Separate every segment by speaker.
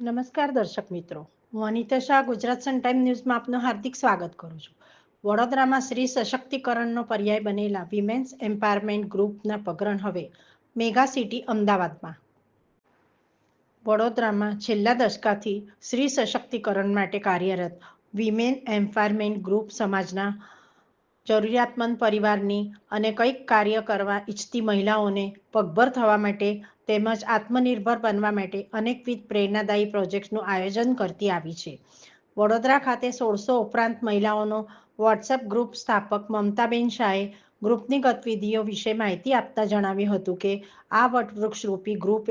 Speaker 1: નમસ્કાર દર્શક મિત્રો. હું અનિતા શાહ, ગુજરાત સન ટાઈમ ન્યૂઝમાં આપનું હાર્દિક સ્વાગત કરું છું. વડોદરામાં સ્ત્રી સશક્તિકરણનો પર્યાય બનેલા વિમેન્સ એમ્પાવરમેન્ટ ગ્રુપના પગરણ હવે મેગા સિટી અમદાવાદમાં. વડોદરામાં છેલ્લા દશકાથી સ્ત્રી સશક્તિકરણ માટે કાર્યરત વિમેન એમ્પાવરમેન્ટ ગ્રુપ સમાજના જરૂરિયાતમંદ પરિવારની અને કંઈક કાર્ય કરવા ઈચ્છતી મહિલાઓને પગભર થવા માટે તેમજ આત્મનિર્ભર બનવા માટે અનેકવિધ પ્રેરણાદાયી પ્રોજેક્ટ્સનું આયોજન કરતી આવી છે. વડોદરા ખાતે સોળસો ઉપરાંત મહિલાઓનો વોટ્સએપ ગ્રુપ સ્થાપક મમતાબેન શાહે ગ્રુપની ગતિવિધિઓ વિશે માહિતી આપતા જણાવ્યું હતું કે, આ વટવૃક્ષરૂપી ગ્રુપ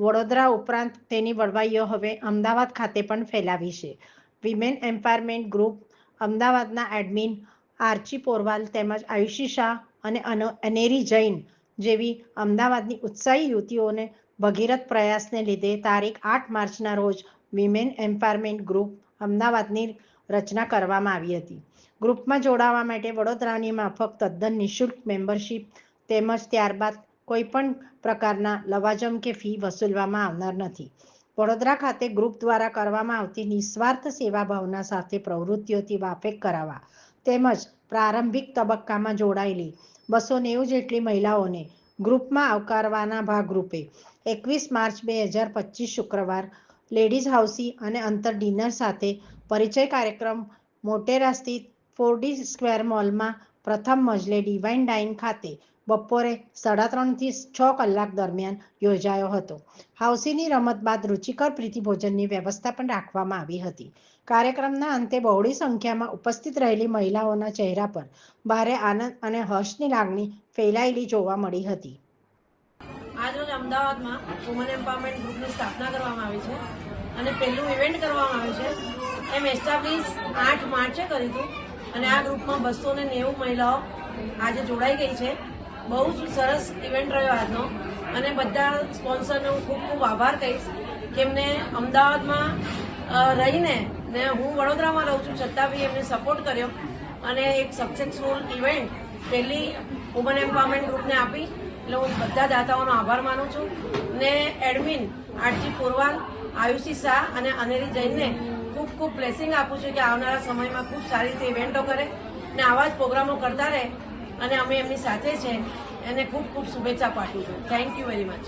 Speaker 1: વડોદરા ઉપરાંત તેની વળવાઈઓ હવે અમદાવાદ ખાતે પણ ફેલાવી છે. વિમેન એમ્પાવરમેન્ટ ગ્રુપ અમદાવાદના એડમિન આર્ચી પોરવાલ તેમજ આયુષી શાહ અને અનો- અનેરી જૈન જેવી અમદાવાદની ઉત્સાહી યુવતીઓને ભગીરથ પ્રયાસને લીધે તારીખ આઠ માર્ચના રોજ વિમેન એમ્પાવરમેન્ટ ગ્રુપ અમદાવાદની રચના કરવામાં આવી હતી. ગ્રુપમાં જોડાવા માટે વડોદરાની માફક તદ્દન નિઃશુલ્ક મેમ્બરશિપ તેમજ ત્યારબાદ કોઈ પણ પ્રકારના લવાજમ કે ફી વસૂલવામાં આવનાર નથી. વડોદરા ખાતે ગ્રુપ દ્વારા કરવામાં આવતી નિસ્વાર્થ સેવા ભાવના સાથે પ્રવૃત્તિઓથી વાકેફ કરાવવા તેમજ પ્રારંભિક તબક્કામાં જોડાયેલી બસો નેવું જેટલી મહિલાઓને ગ્રુપમાં આવકારવાના ભાગરૂપે એકવીસ માર્ચ બે હજાર પચીસ શુક્રવાર લેડીઝ હાઉસી અને અંતર ડિનર સાથે પરિચય કાર્યક્રમ મોટેરા સ્થિત ફોર ડી સ્ક્વેર મોલમાં પ્રથમ મજલે ડિવાઇન ડાઇન ખાતે બપોરે સાડા ત્રણથી છ કલાક દરમિયાન યોજાયો હતો. હાઉસીની રમત બાદ રુચિકર પ્રીતિભોજનની વ્યવસ્થા પણ રાખવામાં આવી હતી. કાર્યક્રમના અંતે બહોળી સંખ્યામાં ઉપસ્થિત રહેલી મહિલાઓના ચહેરા પર ભારે આનંદ અને હર્ષની લાગણી ફેલાયેલી જોવા મળી હતી.
Speaker 2: આજરોજ અમદાવાદમાં વુમન એમ્પાવરમેન્ટ ગ્રુપની સ્થાપના કરવામાં આવી છે અને પહેલું ઇવેન્ટ કરવામાં આવ્યું છે. એમ એસ્ટાબ્લિશ આઠ માર્ચે કર્યું હતું અને આ ગ્રુપમાં બસો ને નેવું મહિલાઓ આજે જોડાઈ ગઈ છે. બહુ જ સરસ ઇવેન્ટ રહ્યો આજનો. અને બધા સ્પોન્સરનો હું ખૂબ ખૂબ આભાર કહીશ કે એમને અમદાવાદમાં રહીને ને હું વડોદરામાં રહું છું, છતાં બી એમને સપોર્ટ કર્યો. અને એક સક્સેસફુલ ઇવેન્ટ પહેલી વુમન એમ્પાવરમેન્ટ ગ્રુપને આપી. એટલે હું બધા દાતાઓનો આભાર માનું છું. ને admin R G Purval Ayushi Shah અને અનેરી જૈનને ખૂબ ખૂબ બ્લેસિંગ આપું છું કે આવનારા સમયમાં ખૂબ સારી રીતે ઇવેન્ટો કરે ને આવા જ પ્રોગ્રામો કરતા રહે. અને અમે એમની સાથે છે. એને ખૂબ ખૂબ શુભેચ્છા પાઠવું છું. Thank you very much